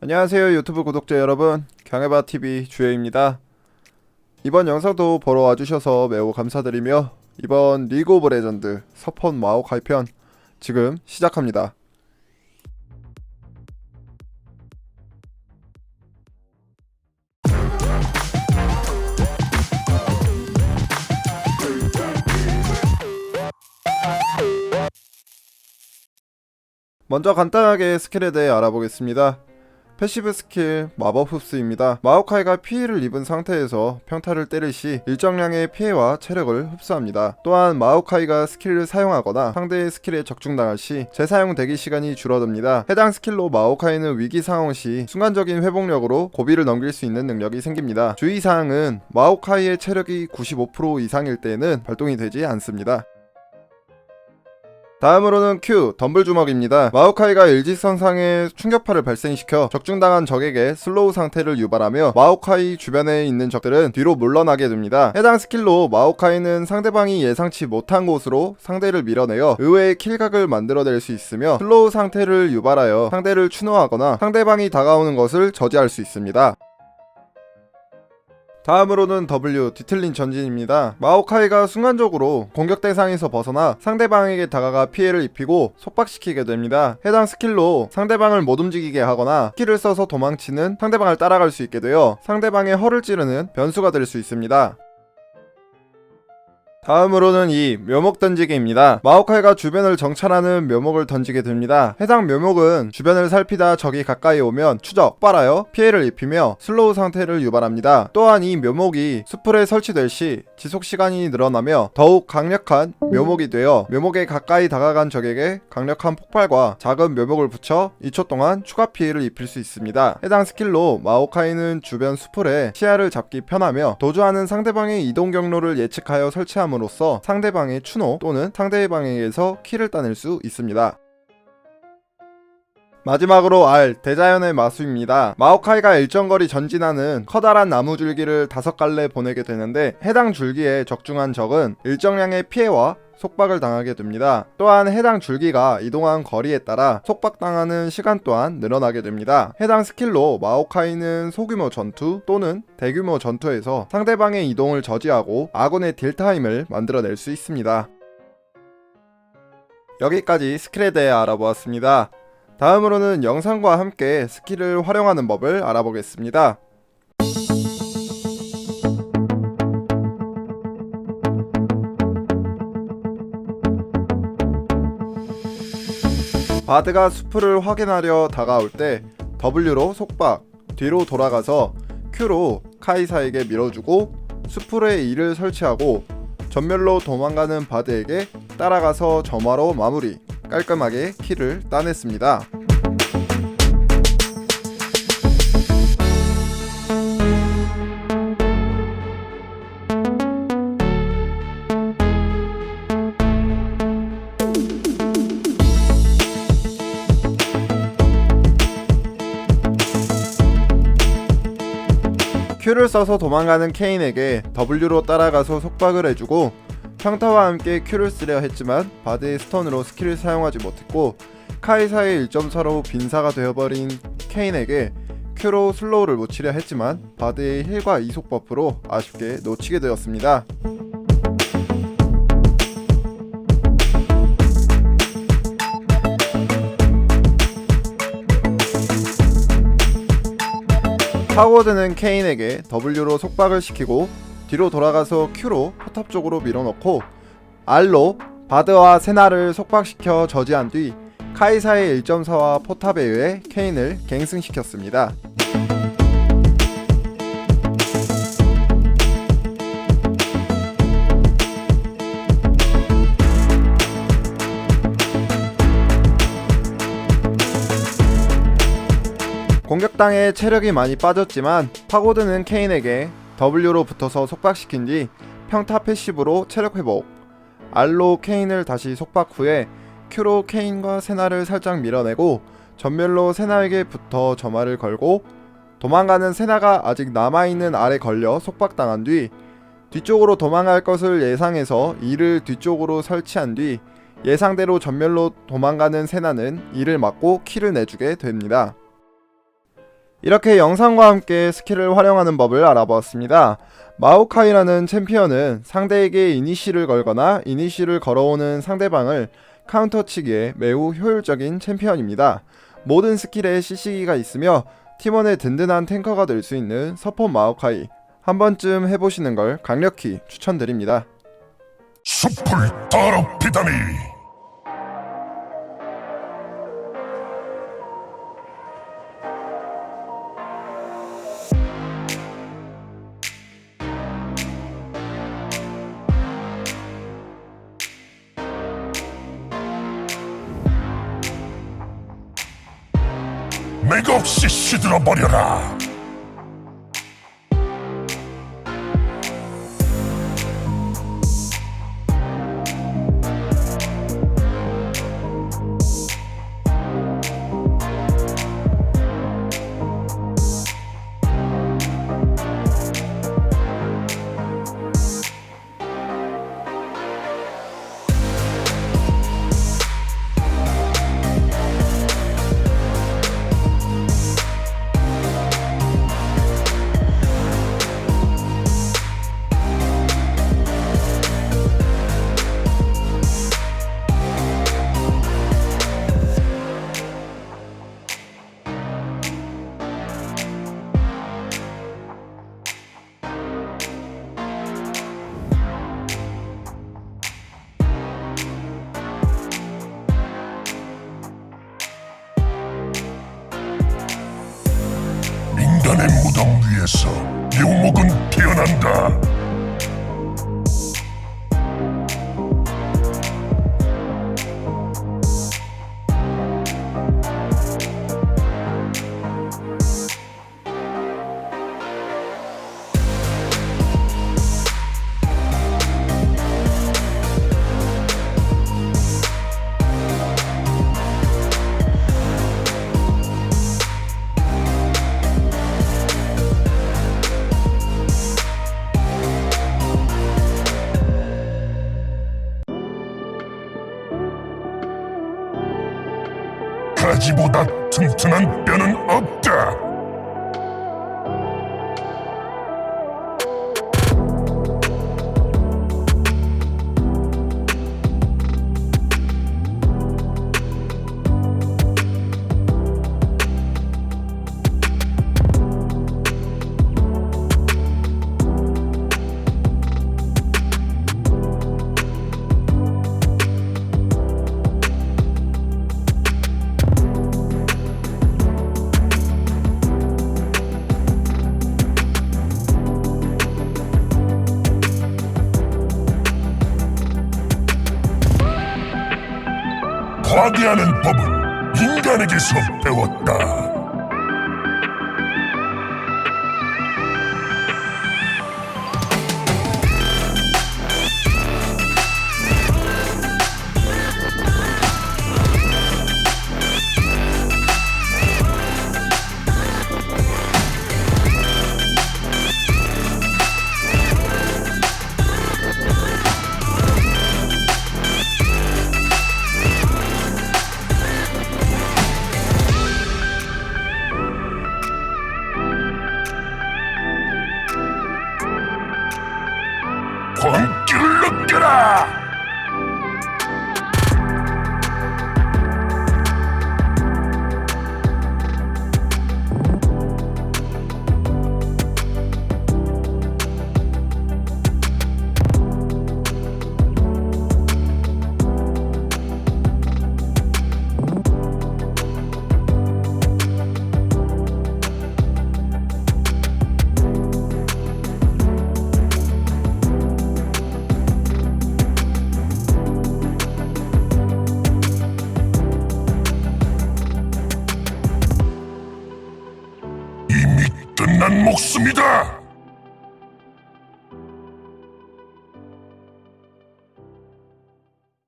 안녕하세요 유튜브 구독자 여러분. 경해바TV 주혜입니다. 이번 영상도 보러 와주셔서 매우 감사드리며 이번 리그 오브 레전드 서폿 마오카이 편 지금 시작합니다. 먼저 간단하게 스킬에 대해 알아보겠습니다 패시브 스킬 마법 흡수입니다. 마오카이가 피해를 입은 상태에서 평타를 때릴 시 일정량의 피해와 체력을 흡수합니다. 또한 마오카이가 스킬을 사용하거나 상대의 스킬에 적중당할 시 재사용 대기 시간이 줄어듭니다. 해당 스킬로 마오카이는 위기 상황 시 순간적인 회복력으로 고비를 넘길 수 있는 능력이 생깁니다. 주의사항은 마오카이의 체력이 95% 이상일 때에는 발동이 되지 않습니다. 다음으로는 Q 덤블 주먹입니다. 마오카이가 일직선상에 충격파를 발생시켜 적중당한 적에게 슬로우 상태를 유발하며 마오카이 주변에 있는 적들은 뒤로 물러나게 됩니다. 해당 스킬로 마오카이는 상대방이 예상치 못한 곳으로 상대를 밀어내어 의외의 킬각을 만들어낼 수 있으며 슬로우 상태를 유발하여 상대를 추노하거나 상대방이 다가오는 것을 저지할 수 있습니다. 다음으로는 W 뒤틀린 전진입니다. 마오카이가 순간적으로 공격 대상에서 벗어나 상대방에게 다가가 피해를 입히고 속박시키게 됩니다. 해당 스킬로 상대방을 못 움직이게 하거나 스킬을 써서 도망치는 상대방을 따라갈 수 있게 되어 상대방의 허를 찌르는 변수가 될 수 있습니다. 다음으로는 이 묘목 던지기입니다. 마오카이가 주변을 정찰하는 묘목을 던지게 됩니다. 해당 묘목은 주변을 살피다 적이 가까이 오면 추적, 빨아요 피해를 입히며 슬로우 상태를 유발합니다. 또한 이 묘목이 수풀에 설치될 시 지속 시간이 늘어나며 더욱 강력한 묘목이 되어 묘목에 가까이 다가간 적에게 강력한 폭발과 작은 묘목을 붙여 2초 동안 추가 피해를 입힐 수 있습니다. 해당 스킬로 마오카이는 주변 수풀에 시야를 잡기 편하며 도주하는 상대방의 이동 경로를 예측하여 설치함으로 써 상대방의 추노 또는 상대방에게서 키를 따낼 수 있습니다. 마지막으로 R 대자연의 마수입니다. 마오카이가 일정 거리 전진하는 커다란 나무 줄기를 다섯 갈래 보내게 되는데 해당 줄기에 적중한 적은 일정량의 피해와 속박을 당하게 됩니다. 또한 해당 줄기가 이동한 거리에 따라 속박당하는 시간 또한 늘어나게 됩니다. 해당 스킬로 마오카이는 소규모 전투 또는 대규모 전투에서 상대방의 이동을 저지하고 아군의 딜타임을 만들어낼 수 있습니다. 여기까지 스킬에 대해 알아보았습니다. 다음으로는 영상과 함께 스킬을 활용하는 법을 알아보겠습니다. 바드가 수풀을 확인하려 다가올 때 W로 속박, 뒤로 돌아가서 Q로 카이사에게 밀어주고 수풀에 E를 설치하고 전멸로 도망가는 바드에게 따라가서 점화로 마무리 깔끔하게 키를 따냈습니다. Q를 써서 도망가는 케인에게 W로 따라가서 속박을 해주고 평타와 함께 Q를 쓰려 했지만 바드의 스턴으로 스킬을 사용하지 못했고 카이사의 1.4로 빈사가 되어버린 케인에게 Q로 슬로우를 놓치려 했지만 바드의 힐과 이속 버프로 아쉽게 놓치게 되었습니다. 파고드는 케인에게 W로 속박을 시키고 뒤로 돌아가서 Q로 포탑 쪽으로 밀어넣고 R로 바드와 세나를 속박시켜 저지한 뒤 카이사의 1.4와 포탑에 의해 케인을 갱승시켰습니다. 공격당해 체력이 많이 빠졌지만 파고드는 케인에게 W로 붙어서 속박시킨 뒤 평타 패시브로 체력 회복 R로 케인을 다시 속박 후에 Q로 케인과 세나를 살짝 밀어내고 전멸로 세나에게 붙어 점화를 걸고 도망가는 세나가 아직 남아있는 R에 걸려 속박당한 뒤 뒤쪽으로 도망갈 것을 예상해서 이를 뒤쪽으로 설치한 뒤 예상대로 전멸로 도망가는 세나는 이를 맞고 키를 내주게 됩니다. 이렇게 영상과 함께 스킬을 활용하는 법을 알아보았습니다. 마오카이라는 챔피언은 상대에게 이니시를 걸거나 이니시를 걸어오는 상대방을 카운터치기에 매우 효율적인 챔피언입니다. 모든 스킬에 CC기가 있으며 팀원의 든든한 탱커가 될 수 있는 서폿 마오카이 한 번쯤 해보시는 걸 강력히 추천드립니다. 숲을 더럽히다니 맥없이 시들어 버려라 무덤 위에서 묘목은 피어난다. 보다 튼튼한 과대하는 법은 인간에게서 배웠다. 목숨이다.